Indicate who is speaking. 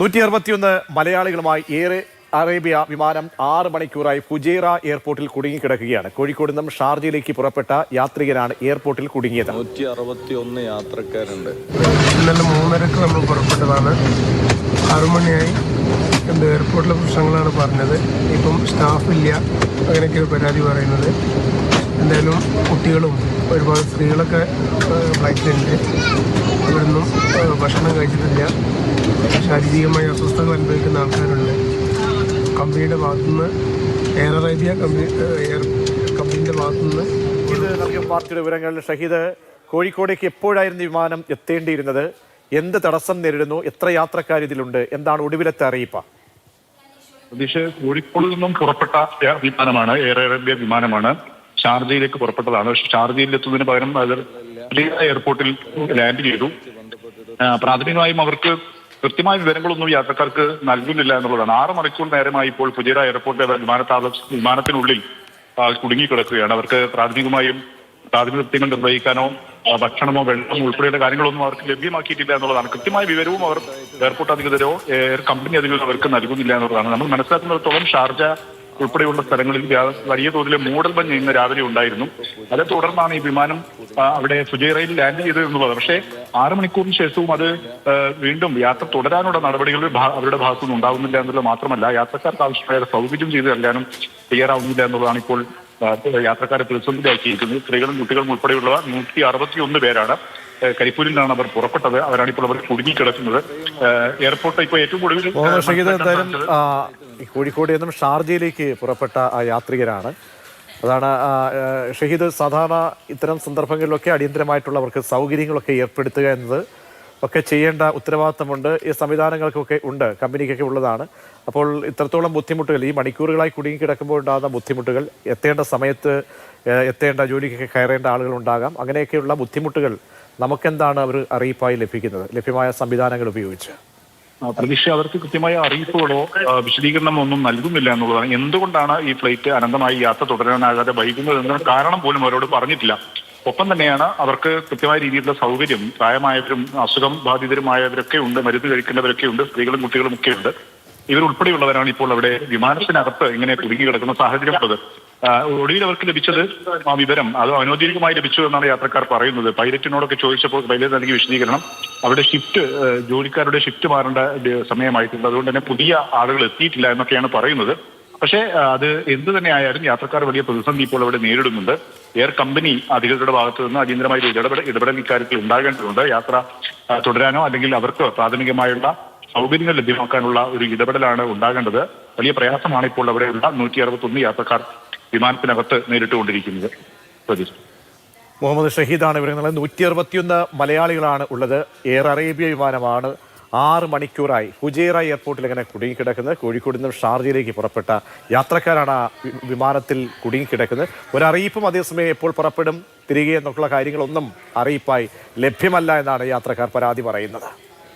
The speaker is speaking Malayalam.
Speaker 1: നൂറ്റി അറുപത്തിയൊന്ന് മലയാളികളുമായി എയർ അറേബ്യ വിമാനം ആറ് മണിക്കൂറായി ഫുജേറ എയർപോർട്ടിൽ കുടുങ്ങിക്കിടക്കുകയാണ്. കോഴിക്കോട് നിന്നും ഷാർജയിലേക്ക് പുറപ്പെട്ട യാത്രികരാണ് എയർപോർട്ടിൽ കുടുങ്ങിയത്.
Speaker 2: നൂറ്റി അറുപത്തിയൊന്ന് യാത്രക്കാരുണ്ട്.
Speaker 3: ഇന്നലെ മൂന്നരക്ക് നമ്മൾ പുറപ്പെട്ടതാണ്. ആറുമണിയായി എന്ത് എയർപോർട്ടിലെ പ്രശ്നങ്ങളാണ് പറഞ്ഞത്. ഇപ്പം സ്റ്റാഫില്ല. അങ്ങനെയൊക്കെയാണ് പരാതി പറയുന്നത്. എന്തായാലും കുട്ടികളും ഒരുപാട് സ്ത്രീകളൊക്കെ ഫ്ലൈറ്റിലുണ്ട്. അവരൊന്നും ഭക്ഷണം കഴിച്ചിട്ടില്ല. ശാരീരികമായ അസ്വസ്ഥകൾ അനുഭവിക്കുന്ന ആൾക്കാരുണ്ട്. കമ്പനിയുടെ ഭാഗത്തുനിന്ന് എയർ അറേബ്യ കമ്പനി എയർ കമ്പനിയുടെ ഭാഗത്തുനിന്ന്
Speaker 1: ഇത് നൽകിയ പാർട്ടിയുടെ വിവരങ്ങൾ ഷഹീദ് കോഴിക്കോടേക്ക് എപ്പോഴായിരുന്നു വിമാനം എത്തേണ്ടിയിരുന്നത്? എന്ത് തടസ്സം നേരിടുന്നു? എത്ര യാത്രക്കാർ ഇതിലുണ്ട്? എന്താണ് ഒടുവിലത്തെ അറിയിപ്പ്?
Speaker 4: പ്രതീക്ഷ കോഴിക്കോട് നിന്നും പുറപ്പെട്ട വിമാനമാണ് എയർ അറേബ്യ വിമാനമാണ്. ഷാർജയിലേക്ക് പുറപ്പെട്ടതാണ്. പക്ഷെ ഷാർജയിൽ എത്തുന്നതിന് പകരം ഫുജൈറ എയർപോർട്ടിൽ ലാൻഡ് ചെയ്തു. പ്രാഥമികമായും അവർക്ക് കൃത്യമായ വിവരങ്ങളൊന്നും യാത്രക്കാർക്ക് നൽകുന്നില്ല എന്നുള്ളതാണ്. ആറ് മണിക്കൂർ നേരമായി ഇപ്പോൾ ഫുജൈറ എയർപോർട്ടിലെ വിമാനത്താവള വിമാനത്തിനുള്ളിൽ കുടുങ്ങി കുടുങ്ങിക്കിടക്കുകയാണ്. അവർക്ക് പ്രാഥമികമായും പ്രാഥമിക കൃത്യങ്ങൾ നിർവഹിക്കാനോ ഭക്ഷണമോ വെള്ളമോ ഉൾപ്പെടെയുള്ള കാര്യങ്ങളൊന്നും അവർക്ക് ലഭ്യമാക്കിയിട്ടില്ല എന്നുള്ളതാണ്. കൃത്യമായ വിവരവും അവർ എയർപോർട്ട് അധികൃതരോ എയർ കമ്പനി അധികൃതരോ അവർക്ക് നൽകുന്നില്ല എന്നുള്ളതാണ്. നമ്മൾ മനസ്സിലാക്കുന്നിടത്തോളം ഷാർജ ഉൾപ്പെടെയുള്ള സ്ഥലങ്ങളിൽ വലിയ തോതിൽ മൂടൽ മഞ്ഞ് ഇന്ന് രാവിലെ ഉണ്ടായിരുന്നു. അതേ തുടർന്നാണ് ഈ വിമാനം അവിടെ ഫുജൈറയിൽ ലാൻഡ് ചെയ്തത് എന്നുള്ളത് പക്ഷേ ആറ് മണിക്കൂറിന് ശേഷവും അത് വീണ്ടും യാത്ര തുടരാനുള്ള നടപടികൾ അവരുടെ ഭാഗത്തുനിന്ന് ഉണ്ടാകുന്നില്ല എന്നുള്ളത് മാത്രമല്ല യാത്രക്കാർക്ക് ആവശ്യമായ സൗകര്യം ചെയ്ത് നൽകാനും തയ്യാറാവുന്നില്ല എന്നുള്ളതാണ് ഇപ്പോൾ യാത്രക്കാരെ പ്രതിസന്ധിയിലാക്കിയിരിക്കുന്നത്. സ്ത്രീകളും കുട്ടികളും ഉൾപ്പെടെയുള്ള നൂറ്റി അറുപത്തി ഒന്ന് പേരാണ് കരിപ്പൂരിൽ നിന്നാണ് അവർ പുറപ്പെട്ടത്. അവരാണ് ഇപ്പോൾ അവർ കുടുങ്ങി കിടക്കുന്നത് എയർപോർട്ട് ഇപ്പോൾ ഏറ്റവും കൂടുതൽ
Speaker 1: ഈ കോഴിക്കോട് നിന്നും ഷാർജയിലേക്ക് പുറപ്പെട്ട ആ യാത്രികരാണ്. അതാണ് ഷഹീദ് സാധാരണ ഇത്തരം സന്ദർഭങ്ങളിലൊക്കെ അടിയന്തരമായിട്ടുള്ളവർക്ക് സൗകര്യങ്ങളൊക്കെ ഏർപ്പെടുത്തുക എന്നത് ഒക്കെ ചെയ്യേണ്ട ഉത്തരവാദിത്തമുണ്ട്. ഈ സംവിധാനങ്ങൾക്കൊക്കെ ഉണ്ട് കമ്പനിക്കൊക്കെ ഉള്ളതാണ്. അപ്പോൾ ഇത്രത്തോളം ബുദ്ധിമുട്ടുകൾ ഈ മണിക്കൂറുകളായി കുടുങ്ങി കിടക്കുമ്പോൾ ഉണ്ടാകുന്ന ബുദ്ധിമുട്ടുകൾ എത്തേണ്ട സമയത്ത് എത്തേണ്ട ജോലിക്കൊക്കെ കയറേണ്ട ആളുകൾ ഉണ്ടാകാം. അങ്ങനെയൊക്കെയുള്ള ബുദ്ധിമുട്ടുകൾ നമുക്കെന്താണ് അവർ അറിയിപ്പായി ലഭിക്കുന്നത്? ലഭ്യമായ സംവിധാനങ്ങൾ ഉപയോഗിച്ച്.
Speaker 4: പ്രതീക്ഷ അവർക്ക് കൃത്യമായ അറിയിപ്പുകളോ വിശദീകരണമോ ഒന്നും നൽകുന്നില്ല എന്നുള്ളതാണ്. എന്തുകൊണ്ടാണ് ഈ ഫ്ലൈറ്റ് അനന്തമായി യാത്ര തുടരാനാകാതെ വൈകുന്നത് എന്ന കാരണം പോലും അവരോട് പറഞ്ഞിട്ടില്ല. ഒപ്പം തന്നെയാണ് അവർക്ക് കൃത്യമായ രീതിയിലുള്ള സൗകര്യം പ്രായമായവരും അസുഖം ബാധിതരുമായവരൊക്കെ ഉണ്ട് മരുന്ന് കഴിക്കേണ്ടവരൊക്കെ ഉണ്ട് സ്ത്രീകളും കുട്ടികളും ഒക്കെ ഉണ്ട്. ഇവരുൾപ്പെടെയുള്ളവരാണ് ഇപ്പോൾ അവിടെ വിമാനത്തിനകത്ത് ഇങ്ങനെ കുടുങ്ങി കിടക്കുന്ന സാഹചര്യമുള്ളത് ഒടുവിൽ അവർക്ക് ലഭിച്ചത് ആ വിവരം അത് അനൗദ്യോഗികമായി ലഭിച്ചു എന്നാണ് യാത്രക്കാർ പറയുന്നത്. പൈലറ്റിനോടൊക്കെ ചോദിച്ചപ്പോൾ പൈലറ്റ് നൽകിയ വിശദീകരണം അവിടെ ഷിഫ്റ്റ് ജോലിക്കാരുടെ ഷിഫ്റ്റ് മാറേണ്ട സമയമായിട്ടുണ്ട്. അതുകൊണ്ട് തന്നെ പുതിയ ആളുകൾ എത്തിയിട്ടില്ല എന്നൊക്കെയാണ് പറയുന്നത്. പക്ഷേ അത് എന്ത് തന്നെ ആയാലും യാത്രക്കാർ വലിയ പ്രതിസന്ധി ഇപ്പോൾ അവിടെ നേരിടുന്നുണ്ട്. എയർ കമ്പനി അധികൃതരുടെ ഭാഗത്ത് നിന്ന് അടിയന്തരമായ ഇടപെടൽ ഇടപെടൽ ഇക്കാര്യത്തിൽ ഉണ്ടാകേണ്ടതുണ്ട്. യാത്ര തുടരാനോ അല്ലെങ്കിൽ അവർക്ക് പ്രാഥമികമായുള്ള സൗകര്യങ്ങൾ ലഭ്യമാക്കാനുള്ള ഒരു ഇടപെടലാണ് ഉണ്ടാകേണ്ടത്. വലിയ പ്രയാസമാണ് ഇപ്പോൾ അവിടെയുള്ള നൂറ്റി അറുപത്തൊന്ന് യാത്രക്കാർ വിമാനത്തിനകത്ത് നേരിട്ടുകൊണ്ടിരിക്കുന്നത്. പ്രതീക്ഷ
Speaker 1: മുഹമ്മദ് ഷഹീദാണ് ഇവർ നൂറ്റി അറുപത്തിയൊന്ന് മലയാളികളാണ് ഉള്ളത്. എയർ അറേബ്യ വിമാനമാണ് ആറ് മണിക്കൂറായി ഹുജേറ എയർപോർട്ടിൽ ഇങ്ങനെ കുടുങ്ങിക്കിടക്കുന്നത്. കോഴിക്കോട് നിന്നും ഷാർജയിലേക്ക് പുറപ്പെട്ട യാത്രക്കാരാണ് ആ വിമാനത്തിൽ കുടുങ്ങിക്കിടക്കുന്നത്. ഒരറിയിപ്പും അതേസമയം എപ്പോൾ പുറപ്പെടും തിരികെ എന്നൊക്കെയുള്ള കാര്യങ്ങളൊന്നും അറിയിപ്പായി ലഭ്യമല്ല എന്നാണ് യാത്രക്കാർ പരാതി പറയുന്നത്.